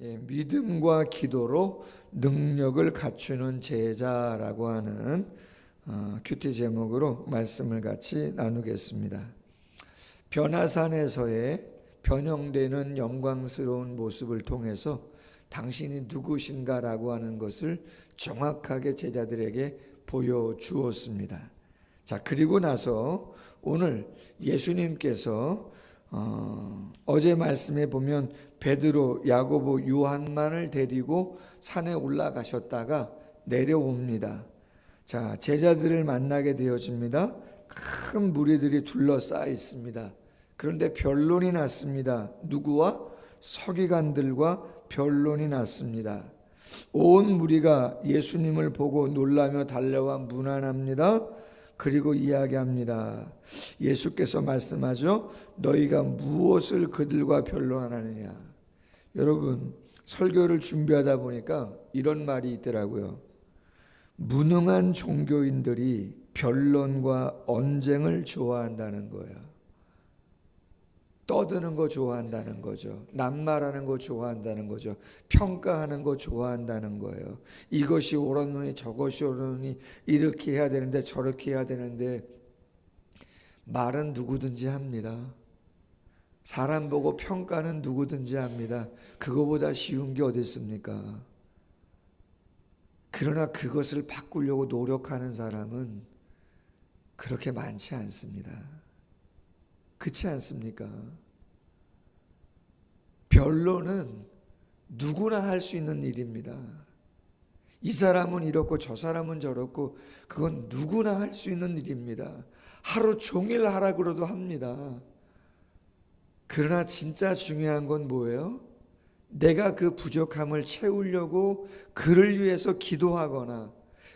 예, 믿음과 기도로 능력을 갖추는 제자라고 하는 어, 큐티 제목으로 말씀을 같이 나누겠습니다. 변화산에서의 변형되는 영광스러운 모습을 통해서 당신이 누구신가라고 하는 것을 정확하게 제자들에게 보여주었습니다. 자, 그리고 나서 오늘 예수님께서 어, 어제 말씀에 보면 베드로, 야고보, 요한만을 데리고 산에 올라가셨다가 내려옵니다. 자, 제자들을 만나게 되어집니다. 큰 무리들이 둘러싸여 있습니다. 그런데 변론이 났습니다. 누구와? 서기관들과 변론이 났습니다. 온 무리가 예수님을 보고 놀라며 달려와 문안합니다. 그리고 이야기합니다. 예수께서 말씀하죠. 너희가 무엇을 그들과 변론하느냐. 여러분, 설교를 준비하다 보니까 이런 말이 있더라고요. 무능한 종교인들이 변론과 언쟁을 좋아한다는 거예요. 떠드는 거 좋아한다는 거죠. 낱말하는 거 좋아한다는 거죠. 평가하는 거 좋아한다는 거예요. 이것이 옳았느니 저것이 옳았느니 이렇게 해야 되는데 저렇게 해야 되는데 말은 누구든지 합니다. 사람 보고 평가는 누구든지 합니다. 그거보다 쉬운 게 어디 있습니까? 그러나 그것을 바꾸려고 노력하는 사람은 그렇게 많지 않습니다. 그렇지 않습니까? 변론은 누구나 할 수 있는 일입니다. 이 사람은 이렇고 저 사람은 저렇고 그건 누구나 할 수 있는 일입니다. 하루 종일 하라 그러도 합니다. 그러나 진짜 중요한 건 뭐예요? 내가 그 부족함을 채우려고 그를 위해서 기도하거나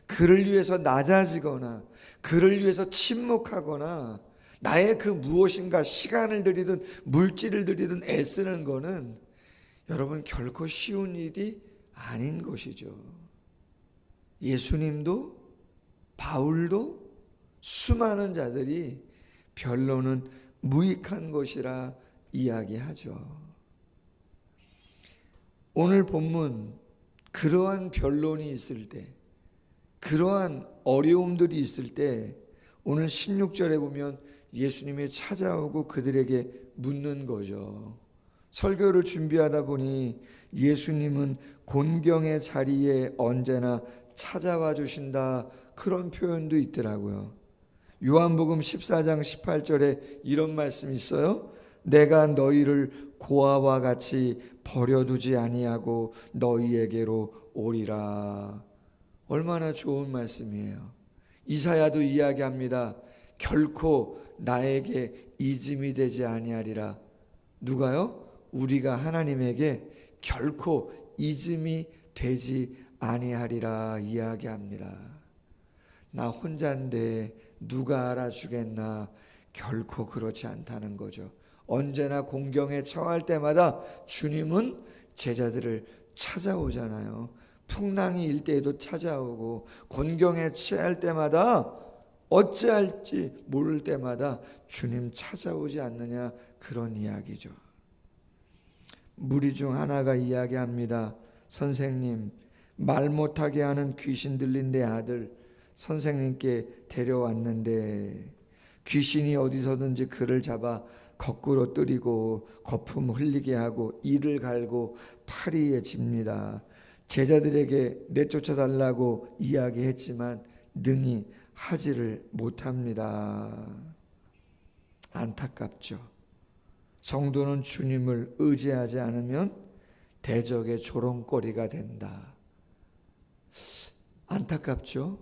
그를 위해서 낮아지거나 그를 위해서 침묵하거나 나의 그 무엇인가 시간을 들이든 물질을 들이든 애쓰는 거는 여러분 결코 쉬운 일이 아닌 것이죠. 예수님도 바울도 수많은 자들이 변론은 무익한 것이라 이야기하죠. 오늘 본문 그러한 변론이 있을 때 그러한 어려움들이 있을 때 오늘 16절에 보면 예수님이 찾아오고 그들에게 묻는 거죠. 설교를 준비하다 보니 예수님은 곤경의 자리에 언제나 찾아와 주신다 그런 표현도 있더라고요. 요한복음 14장 18절에 이런 말씀이 있어요. 내가 너희를 고아와 같이 버려두지 아니하고 너희에게로 오리라. 얼마나 좋은 말씀이에요. 이사야도 이야기합니다. 결코 나에게 이짐이 되지 아니하리라. 누가요? 우리가 하나님에게 결코 이짐이 되지 아니하리라 이야기합니다. 나 혼자인데 누가 알아주겠나? 결코 그렇지 않다는 거죠. 언제나 공경에 처할 때마다 주님은 제자들을 찾아오잖아요. 풍랑이 일 때에도 찾아오고 곤경에 취할 때마다 어찌할지 모를 때마다 주님 찾아오지 않느냐 그런 이야기죠. 무리 중 하나가 이야기합니다. 선생님, 말 못하게 하는 귀신 들린 내 아들 선생님께 데려왔는데 귀신이 어디서든지 그를 잡아 거꾸로 뜨리고 거품 흘리게 하고 이를 갈고 파리에 집니다. 제자들에게 내쫓아 달라고 이야기했지만 능히 하지를 못합니다. 안타깝죠. 성도는 주님을 의지하지 않으면 대적의 조롱거리가 된다. 안타깝죠.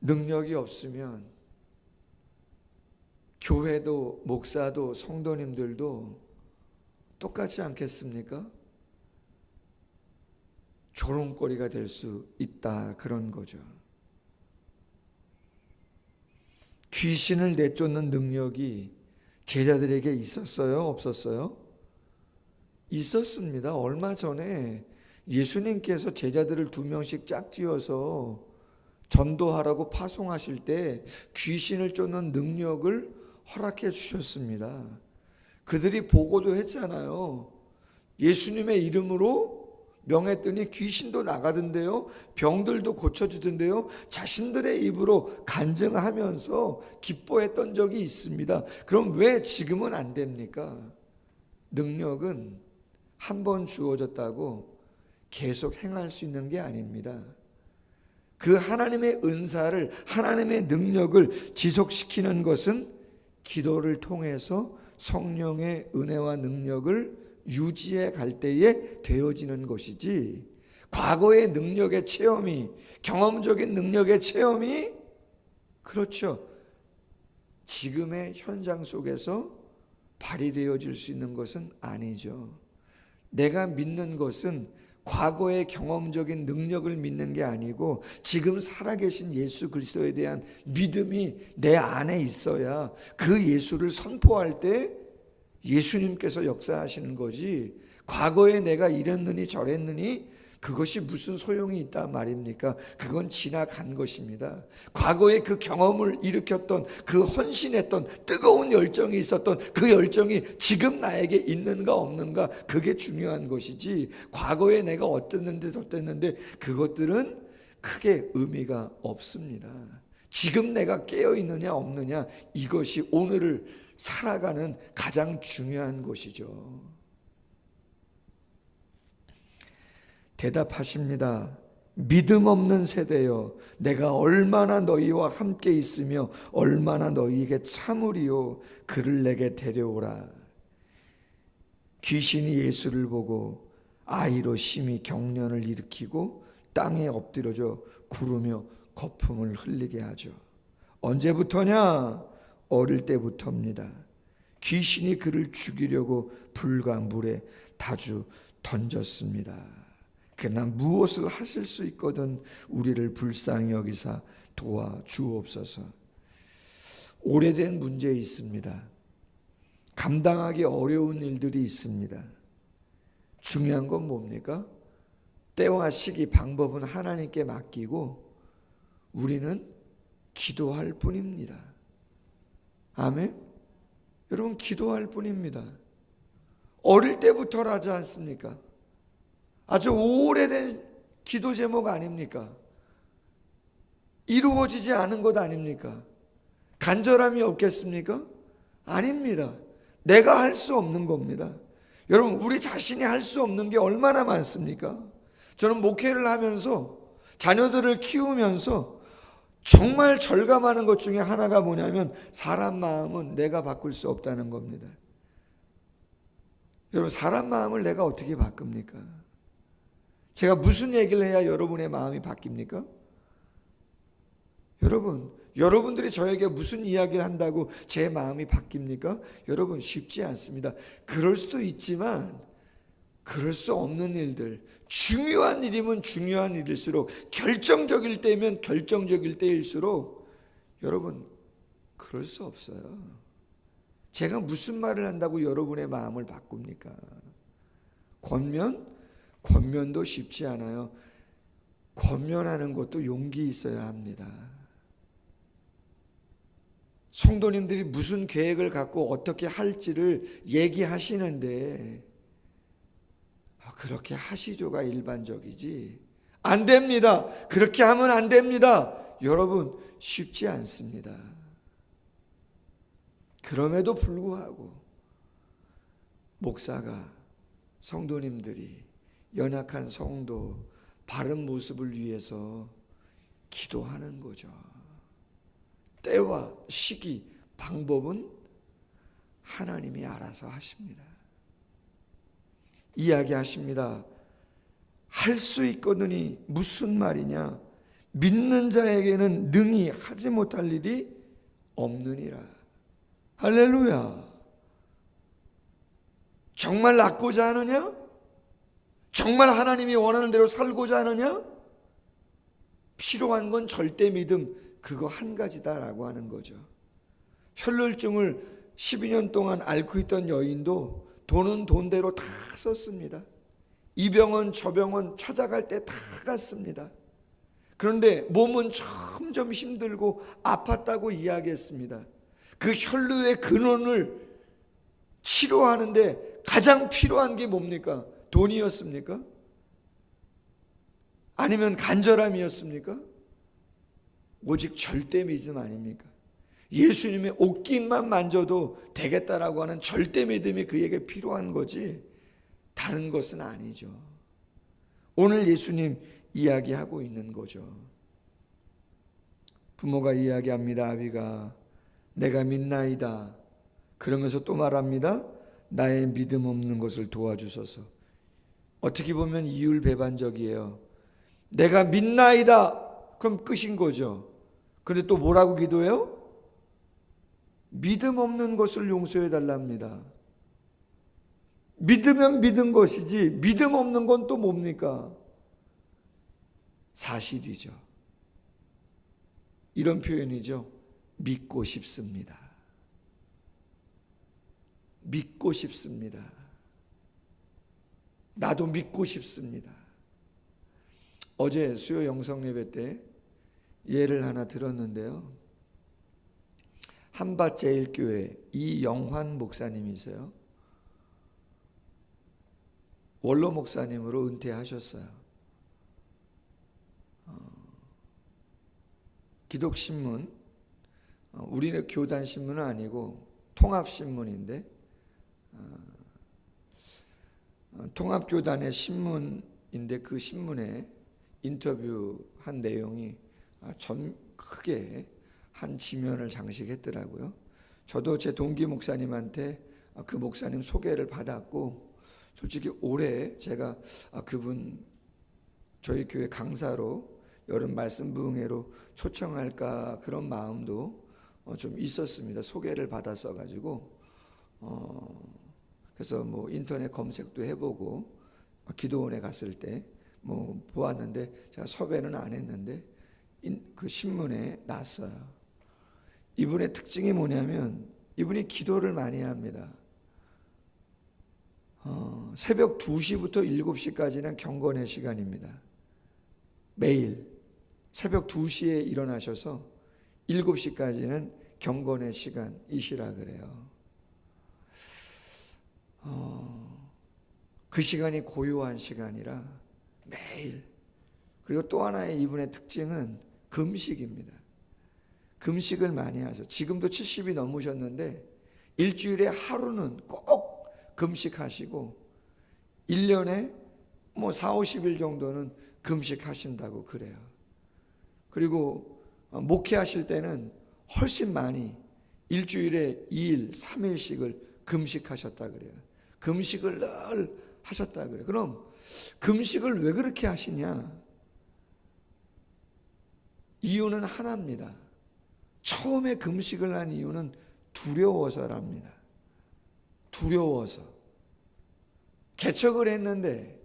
능력이 없으면 교회도 목사도 성도님들도 똑같지 않겠습니까? 조롱거리가 될 수 있다 그런 거죠. 귀신을 내쫓는 능력이 제자들에게 있었어요? 없었어요? 있었습니다. 얼마 전에 예수님께서 제자들을 두 명씩 짝지어서 전도하라고 파송하실 때 귀신을 쫓는 능력을 허락해 주셨습니다. 그들이 보고도 했잖아요. 예수님의 이름으로 명했더니 귀신도 나가던데요. 병들도 고쳐주던데요. 자신들의 입으로 간증하면서 기뻐했던 적이 있습니다. 그럼 왜 지금은 안 됩니까? 능력은 한 번 주어졌다고 계속 행할 수 있는 게 아닙니다. 그 하나님의 은사를, 하나님의 능력을 지속시키는 것은 기도를 통해서 성령의 은혜와 능력을 유지해 갈 때에 되어지는 것이지 과거의 능력의 체험이 경험적인 능력의 체험이 그렇죠. 지금의 현장 속에서 발휘되어질 수 있는 것은 아니죠. 내가 믿는 것은 과거의 경험적인 능력을 믿는 게 아니고 지금 살아계신 예수 그리스도에 대한 믿음이 내 안에 있어야 그 예수를 선포할 때 예수님께서 역사하시는 거지. 과거에 내가 이랬느니 저랬느니 그것이 무슨 소용이 있다 말입니까? 그건 지나간 것입니다. 과거에 그 경험을 일으켰던 그 헌신했던 뜨거운 열정이 있었던 그 열정이 지금 나에게 있는가 없는가 그게 중요한 것이지 과거에 내가 어땠는데 어땠는데 그것들은 크게 의미가 없습니다. 지금 내가 깨어 있느냐 없느냐 이것이 오늘을 살아가는 가장 중요한 것이죠. 대답하십니다. 믿음 없는 세대여, 내가 얼마나 너희와 함께 있으며 얼마나 너희에게 참으리요. 그를 내게 데려오라. 귀신이 예수를 보고 아이로 심히 경련을 일으키고 땅에 엎드려져 구르며 거품을 흘리게 하죠. 언제부터냐? 어릴 때부터입니다. 귀신이 그를 죽이려고 불과 물에 다주 던졌습니다. 그러나 무엇을 하실 수 있거든 우리를 불쌍히 여기사 도와 주옵소서. 오래된 문제 있습니다. 감당하기 어려운 일들이 있습니다. 중요한 건 뭡니까? 때와 시기 방법은 하나님께 맡기고 우리는 기도할 뿐입니다. 아멘. 여러분 기도할 뿐입니다. 어릴 때부터라지 않습니까? 아주 오래된 기도 제목 아닙니까? 이루어지지 않은 것 아닙니까? 간절함이 없겠습니까? 아닙니다. 내가 할 수 없는 겁니다. 여러분, 우리 자신이 할 수 없는 게 얼마나 많습니까? 저는 목회를 하면서 자녀들을 키우면서 정말 절감하는 것 중에 하나가 뭐냐면 사람 마음은 내가 바꿀 수 없다는 겁니다. 여러분, 사람 마음을 내가 어떻게 바꿉니까? 제가 무슨 얘기를 해야 여러분의 마음이 바뀝니까? 여러분, 여러분들이 저에게 무슨 이야기를 한다고 제 마음이 바뀝니까? 여러분, 쉽지 않습니다. 그럴 수도 있지만, 그럴 수 없는 일들, 중요한 일이면 중요한 일일수록, 결정적일 때면 결정적일 때일수록, 여러분, 그럴 수 없어요. 제가 무슨 말을 한다고 여러분의 마음을 바꿉니까? 권면? 권면도 쉽지 않아요. 권면하는 것도 용기 있어야 합니다. 성도님들이 무슨 계획을 갖고 어떻게 할지를 얘기하시는데 아, 그렇게 하시죠가 일반적이지 안 됩니다. 그렇게 하면 안 됩니다. 여러분 쉽지 않습니다. 그럼에도 불구하고 목사가 성도님들이 연약한 성도 바른 모습을 위해서 기도하는 거죠. 때와 시기, 방법은 하나님이 알아서 하십니다. 이야기하십니다. 할 수 있거든이 무슨 말이냐? 믿는 자에게는 능히 하지 못할 일이 없느니라. 할렐루야. 정말 낫고자 하느냐? 정말 하나님이 원하는 대로 살고자 하느냐? 필요한 건 절대 믿음, 그거 한 가지다라고 하는 거죠. 혈혈증을 12년 동안 앓고 있던 여인도 돈은 돈대로 다 썼습니다. 이 병원 저 병원 찾아갈 때 다 갔습니다. 그런데 몸은 점점 힘들고 아팠다고 이야기했습니다. 그 혈루의 근원을 치료하는데 가장 필요한 게 뭡니까? 돈이었습니까? 아니면 간절함이었습니까? 오직 절대 믿음 아닙니까? 예수님의 옷깃만 만져도 되겠다라고 하는 절대 믿음이 그에게 필요한 거지 다른 것은 아니죠. 오늘 예수님 이야기하고 있는 거죠. 부모가 이야기합니다. 아비가 내가 믿나이다. 그러면서 또 말합니다. 나의 믿음 없는 것을 도와주소서. 어떻게 보면 이율배반적이에요. 내가 믿나이다. 그럼 끝인 거죠. 그런데 또 뭐라고 기도해요? 믿음 없는 것을 용서해 달랍니다. 믿으면 믿은 것이지 믿음 없는 건 또 뭡니까? 사실이죠. 이런 표현이죠. 믿고 싶습니다. 믿고 싶습니다. 나도 믿고 싶습니다. 어제 수요 영성 예배 때 예를 하나 들었는데요. 한밭제일교회 이영환 목사님이세요. 원로 목사님으로 은퇴하셨어요. 어, 기독신문, 어, 우리는 교단 신문은 아니고 통합 신문인데 어, 어, 통합교단의 신문인데 그 신문에 인터뷰한 내용이 아, 전 크게 한 지면을 장식했더라고요. 저도 제 동기 목사님한테 아, 그 목사님 소개를 받았고 솔직히 올해 제가 아, 그분 저희 교회 강사로 여름 말씀 부흥회로 초청할까 그런 마음도 어, 좀 있었습니다. 소개를 받았어 가지고 어 그래서 뭐 인터넷 검색도 해보고 기도원에 갔을 때 뭐 보았는데 제가 섭외는 안 했는데 그 신문에 났어요. 이분의 특징이 뭐냐면 이분이 기도를 많이 합니다. 어, 새벽 2시부터 7시까지는 경건의 시간입니다. 매일 새벽 2시에 일어나셔서 7시까지는 경건의 시간이시라 그래요. 어, 그 시간이 고요한 시간이라 매일 그리고 또 하나의 이분의 특징은 금식입니다. 금식을 많이 하셔. 지금도 70이 넘으셨는데 일주일에 하루는 꼭 금식하시고 1년에 뭐 4, 50일 정도는 금식하신다고 그래요. 그리고 목회하실 때는 훨씬 많이 일주일에 2일, 3일씩을 금식하셨다 그래요. 금식을 늘 하셨다 그래요. 그럼 금식을 왜 그렇게 하시냐? 이유는 하나입니다. 처음에 금식을 한 이유는 두려워서랍니다. 두려워서. 개척을 했는데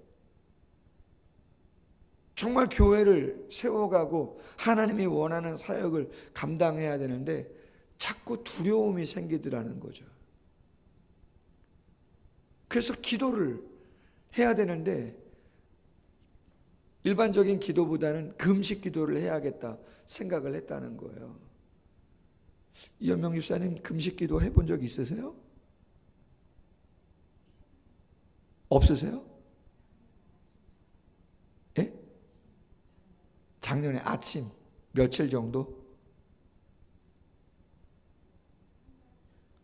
정말 교회를 세워가고 하나님이 원하는 사역을 감당해야 되는데 자꾸 두려움이 생기더라는 거죠. 그래서 기도를 해야 되는데 일반적인 기도보다는 금식 기도를 해야겠다 생각을 했다는 거예요. 이현명 집사님 금식 기도 해본 적 있으세요? 없으세요? 예? 작년에 아침 며칠 정도?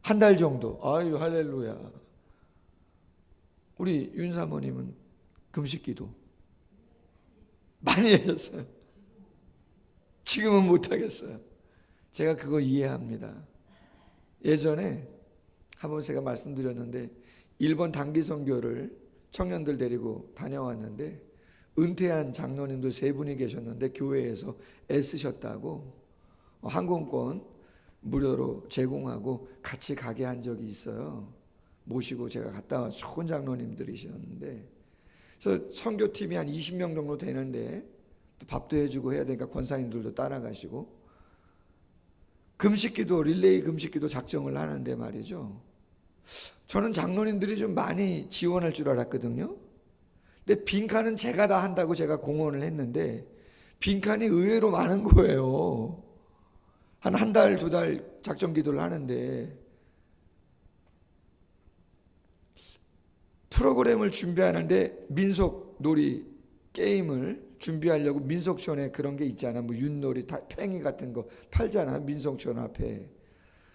한 달 정도. 아유 할렐루야. 우리 윤 사모님은 금식 기도 많이 하셨어요. 지금은 못 하겠어요. 제가 그거 이해합니다. 예전에 한번 제가 말씀드렸는데 일본 단기 선교를 청년들 데리고 다녀왔는데 은퇴한 장로님들 세 분이 계셨는데 교회에서 애쓰셨다고 항공권 무료로 제공하고 같이 가게 한 적이 있어요. 모시고 제가 갔다 와 좋은 장로님들이셨는데 그래서 선교팀이 한 20명 정도 되는데 밥도 해주고 해야 되니까 권사님들도 따라가시고 금식기도 릴레이 금식기도 작정을 하는데 말이죠. 저는 장로님들이 좀 많이 지원할 줄 알았거든요. 근데 빈칸은 제가 다 한다고 제가 공언을 했는데 빈칸이 의외로 많은 거예요. 한 한 달, 두 달 작정 기도를 하는데 프로그램을 준비하는데 민속 놀이 게임을 준비하려고 민속촌에 그런 게 있잖아. 뭐 윷놀이, 다- 팽이 같은 거 팔잖아. 민속촌 앞에.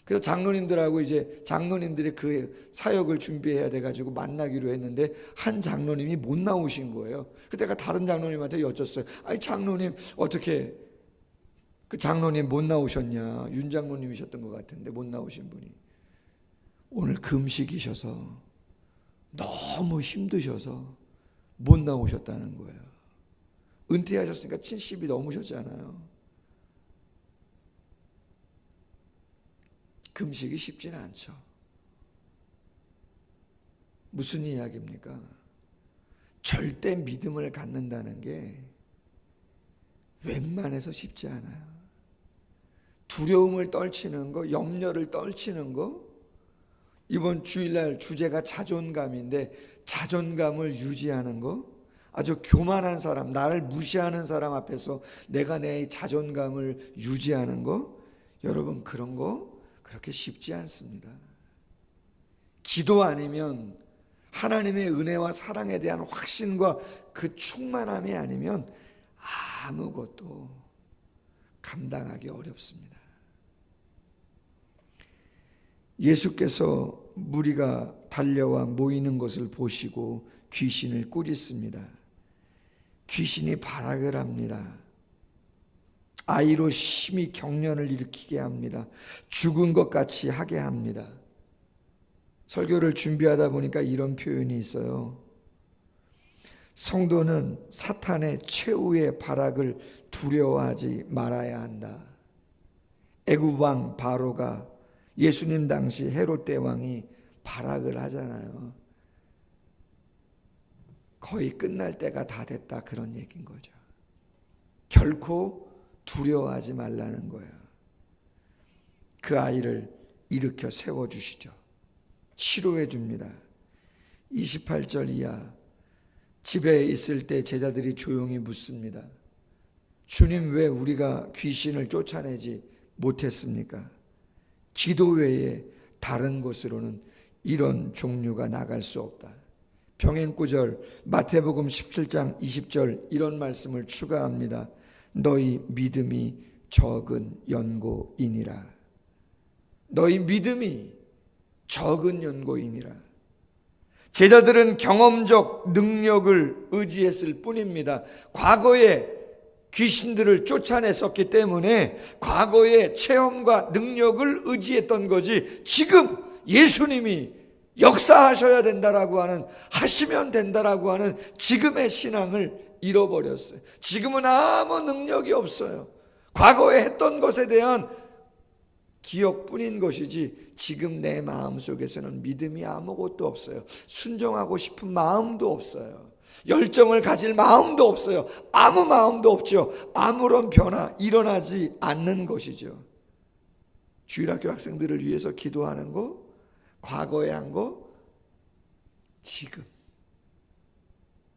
그래서 장로님들하고 이제 장로님들이 그 사역을 준비해야 돼 가지고 만나기로 했는데 한 장로님이 못 나오신 거예요. 그때가 다른 장로님한테 여쭸어요. 아니 장로님 어떻게 그 장로님 못 나오셨냐? 윤 장로님이셨던 것 같은데 못 나오신 분이 오늘 금식이셔서 너무 힘드셔서 못 나오셨다는 거예요. 은퇴하셨으니까 70이 넘으셨잖아요. 금식이 쉽지는 않죠. 무슨 이야기입니까? 절대 믿음을 갖는다는 게 웬만해서 쉽지 않아요. 두려움을 떨치는 거, 염려를 떨치는 거, 이번 주일날 주제가 자존감인데 자존감을 유지하는 거, 아주 교만한 사람, 나를 무시하는 사람 앞에서 내가 내 자존감을 유지하는 거, 여러분 그런 거 그렇게 쉽지 않습니다. 기도 아니면 하나님의 은혜와 사랑에 대한 확신과 그 충만함이 아니면 아무것도 감당하기 어렵습니다. 예수께서 무리가 달려와 모이는 것을 보시고 귀신을 꾸짖습니다. 귀신이 발악을 합니다. 아이로 심히 경련을 일으키게 합니다. 죽은 것 같이 하게 합니다. 설교를 준비하다 보니까 이런 표현이 있어요. 성도는 사탄의 최후의 발악을 두려워하지 말아야 한다. 애굽 왕 바로가 예수님 당시 헤롯 대왕이 발악을 하잖아요. 거의 끝날 때가 다 됐다 그런 얘기인 거죠. 결코 두려워하지 말라는 거예요. 그 아이를 일으켜 세워 주시죠. 치료해 줍니다. 28절 이하 집에 있을 때 제자들이 조용히 묻습니다. 주님 왜 우리가 귀신을 쫓아내지 못했습니까? 기도 외에 다른 곳으로는 이런 종류가 나갈 수 없다. 병행구절 마태복음 17장 20절 이런 말씀을 추가합니다. 너희 믿음이 적은 연고이니라. 너희 믿음이 적은 연고이니라. 제자들은 경험적 능력을 의지했을 뿐입니다. 과거에 귀신들을 쫓아냈었기 때문에 과거의 체험과 능력을 의지했던 거지 지금 예수님이 역사하셔야 된다라고 하는 하시면 된다라고 하는 지금의 신앙을 잃어버렸어요. 지금은 아무 능력이 없어요. 과거에 했던 것에 대한 기억뿐인 것이지 지금 내 마음 속에서는 믿음이 아무것도 없어요. 순종하고 싶은 마음도 없어요. 열정을 가질 마음도 없어요. 아무 마음도 없죠. 아무런 변화 일어나지 않는 것이죠. 주일학교 학생들을 위해서 기도하는 거, 과거에 한 거, 지금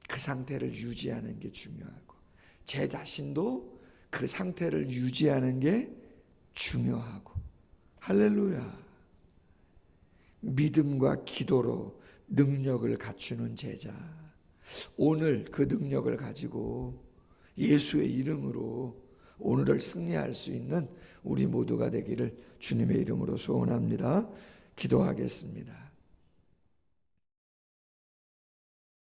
그 상태를 유지하는 게 중요하고 제 자신도 그 상태를 유지하는 게 중요하고 할렐루야. 믿음과 기도로 능력을 갖추는 제자. 오늘 그 능력을 가지고 예수의 이름으로 오늘을 승리할 수 있는 우리 모두가 되기를 주님의 이름으로 소원합니다. 기도하겠습니다.